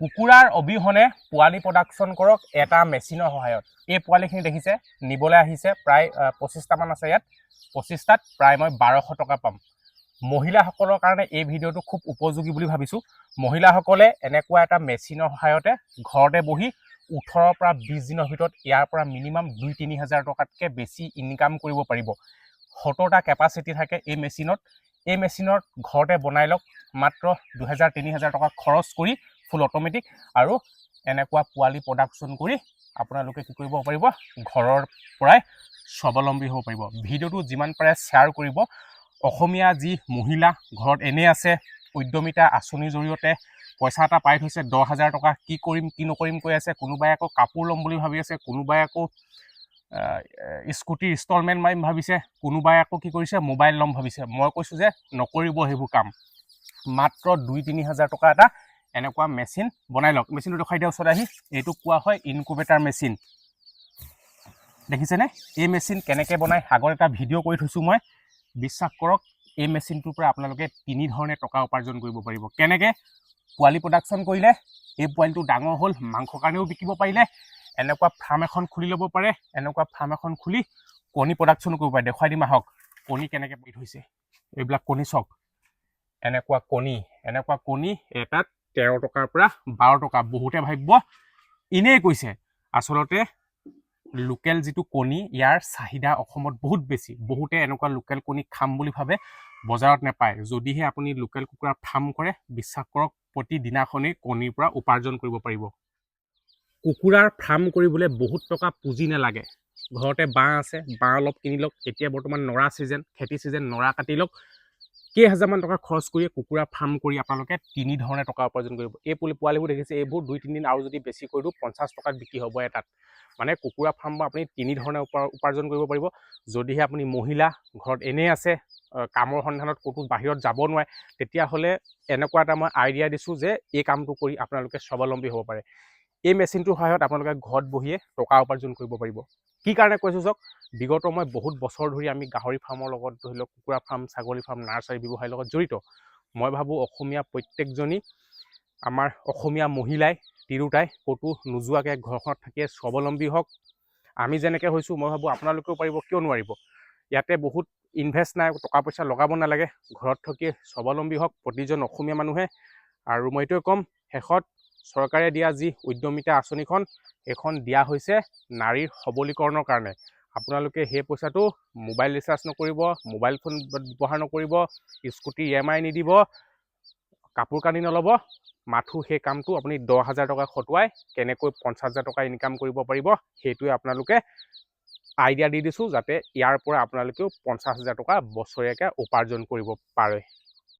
কুকুৰাৰ অবিহনে পোৱালি প্ৰডাকশ্যন কৰক এটা মেচিনৰ সহায়ত। এই পোৱালিখিনি দেখিছে নিবলৈ আহিছে প্ৰায় পঁচিছটামান আছে ইয়াত। পঁচিছটাত প্ৰায় মই বাৰশ টকা পাম। মহিলাসকলৰ কাৰণে এই ভিডিঅ'টো খুব উপযোগী বুলি ভাবিছোঁ। মহিলাসকলে এনেকুৱা এটা মেচিনৰ সহায়তে ঘৰতে বহি ওঠৰৰ পৰা বিছ দিনৰ ভিতৰত ইয়াৰ পৰা মিনিমাম দুই তিনি হাজাৰ টকাতকৈ বেছি ইনকাম কৰিব পাৰিব। সত্তৰটা কেপাচিটি থাকে এই মেচিনত এই মেচিনত ঘৰতে বনাই লওক মাত্ৰ দুহেজাৰ তিনি হাজাৰ টকা খৰচ কৰি ফুল অট'মেটিক আৰু এনেকুৱা পোৱালি প্ৰডাকশ্যন কৰি আপোনালোকে কি কৰিব পাৰিব? ঘৰৰ পৰাই স্বাৱলম্বী হ'ব পাৰিব। ভিডিঅ'টো যিমান পাৰে শ্বেয়াৰ কৰিব। অসমীয়া যি মহিলা ঘৰত এনেই আছে উদ্যমিতা আঁচনিৰ জৰিয়তে পইচা এটা পাই থৈছে দহ হাজাৰ টকা কি কৰিম কি নকৰিম কৈ আছে। কোনোবাই আকৌ কাপোৰ ল'ম বুলি ভাবি আছে কোনোবাই আকৌ স্কুটিৰ ইনষ্টলমেণ্ট মাৰিম ভাবিছে কোনোবাই আকৌ কি কৰিছে মোবাইল ল'ম ভাবিছে। মই কৈছোঁ যে নকৰিব সেইবোৰ কাম। মাত্ৰ দুই তিনি হাজাৰ টকা এটা এনেকুৱা মেচিন বনাই লওক। মেচিনটো দেখুৱাই দিয়া ওচৰত আহি এইটো কোৱা হয় ইনকুবেটাৰ মেচিন দেখিছেনে? এই মেচিন কেনেকৈ বনাই আগত এটা ভিডিঅ' কৰি থৈছোঁ মই। বিশ্বাস কৰক এই মেচিনটোৰ পৰা আপোনালোকে তিনি ধৰণে টকা উপাৰ্জন কৰিব পাৰিব। কেনেকৈ? পোৱালি প্ৰডাকশ্যন কৰিলে এই পোৱালিটো ডাঙৰ হ'ল মাংসৰ কাৰণেও বিকিব পাৰিলে। এনেকুৱা ফাৰ্ম এখন খুলি ল'ব পাৰে এনেকুৱা ফাৰ্ম এখন খুলি কণী প্ৰডাকশ্যনো কৰিব পাৰে। দেখুৱাই দিম আহক কণী কেনেকৈ পাৰি থৈছে। এইবিলাক কণী চাওক। এনেকুৱা কণী এনেকুৱা কণী এটাত তেৰ টকাৰ পৰা বাৰ টকা বহুতে ভাবিব এনেই কৈছে। আচলতে লোকেল যিটো কণী ইয়াৰ চাহিদা অসমত বহুত বেছি। বহুতে এনেকুৱা লোকেল কণী খাম বুলি ভাবে বজাৰত নাপায়। যদিহে আপুনি লোকেল কুকুৰাৰ ফাৰ্ম কৰে বিশ্বাস কৰক প্ৰতিদিনাখনেই কণীৰ পৰা উপাৰ্জন কৰিব পাৰিব। কুকুৰাৰ ফাৰ্ম কৰিবলৈ বহুত টকা পুঁজি নালাগে। ঘৰতে বাঁহ আছে বাঁহ অলপ কিনি লওক। এতিয়া বৰ্তমান নৰা ছিজন খেতি ছিজন নৰা কাটি লওক। কেইহাজাৰমান টকা খৰচ কৰি কুকুৰা ফাৰ্ম কৰি আপোনালোকে তিনি ধৰণে টকা উপাৰ্জন কৰিব। এই পুলি পোৱালিবোৰ দেখিছে এইবোৰ দুই তিনিদিন আৰু যদি বেছি কৰি দিওঁ পঞ্চাছ টকাত বিক্ৰী হ'ব এটাত। মানে কুকুৰা ফাৰ্ম আপুনি তিনি ধৰণে উপা- উপাৰ্জন কৰিব পাৰিব। যদিহে আপুনি মহিলা ঘৰত এনেই আছে কামৰ সন্ধানত ক'তো বাহিৰত যাব নোৱাৰে তেতিয়াহ'লে এনেকুৱা এটা মই আইডিয়া দিছোঁ যে এই কামটো কৰি আপোনালোকে স্বাৱলম্বী হ'ব পাৰে। এই মেচিনটোৰ সহায়ত আপোনালোকে ঘৰত বহিয়ে টকা উপাৰ্জন কৰিব পাৰিব। কি কাৰণে কৈছোঁ চাওক বিগত মই বহুত বছৰ ধৰি আমি গাহৰি ফাৰ্মৰ লগত ধৰি লওক কুকুৰা ফাৰ্ম ছাগলী ফাৰ্ম নাৰ্চাৰী ব্যৱসায়ৰ লগত জড়িত। মই ভাবোঁ অসমীয়া প্ৰত্যেকজনী আমাৰ অসমীয়া মহিলাই তিৰোতাই ক'তো নোযোৱাকৈ ঘৰখনত থাকিয়ে স্বাৱলম্বী হওক। আমি যেনেকৈ হৈছোঁ মই ভাবোঁ আপোনালোকেও পাৰিব কিয় নোৱাৰিব? ইয়াতে বহুত ইনভেষ্ট নাই টকা পইচা লগাব নালাগে। ঘৰত থাকিয়ে স্বাৱলম্বী হওক প্ৰতিজন অসমীয়া মানুহে। আৰু মই এইটোৱে ক'ম শেষত চৰকাৰে দিয়া যি উদ্যমিতা আঁচনিখন এইখন দিয়া হৈছে নাৰীৰ সবলীকৰণৰ কাৰণে। আপোনালোকে সেই পইচাটো মোবাইল ৰিচাৰ্জ নকৰিব মোবাইল ফোন ব্যৱহাৰ নকৰিব স্কুটি ই এম আই নিদিব কাপোৰ কানি নল'ব মাথো সেই কামটো আপুনি দহ হাজাৰ টকা খটুৱাই কেনেকৈ পঞ্চাছ হাজাৰ টকা ইনকাম কৰিব পাৰিব সেইটোৱে আপোনালোকে আইডিয়া দি দিছোঁ যাতে ইয়াৰ পৰা আপোনালোকেও পঞ্চাছ হাজাৰ টকা বছৰীয়াকৈ উপাৰ্জন কৰিব পাৰে।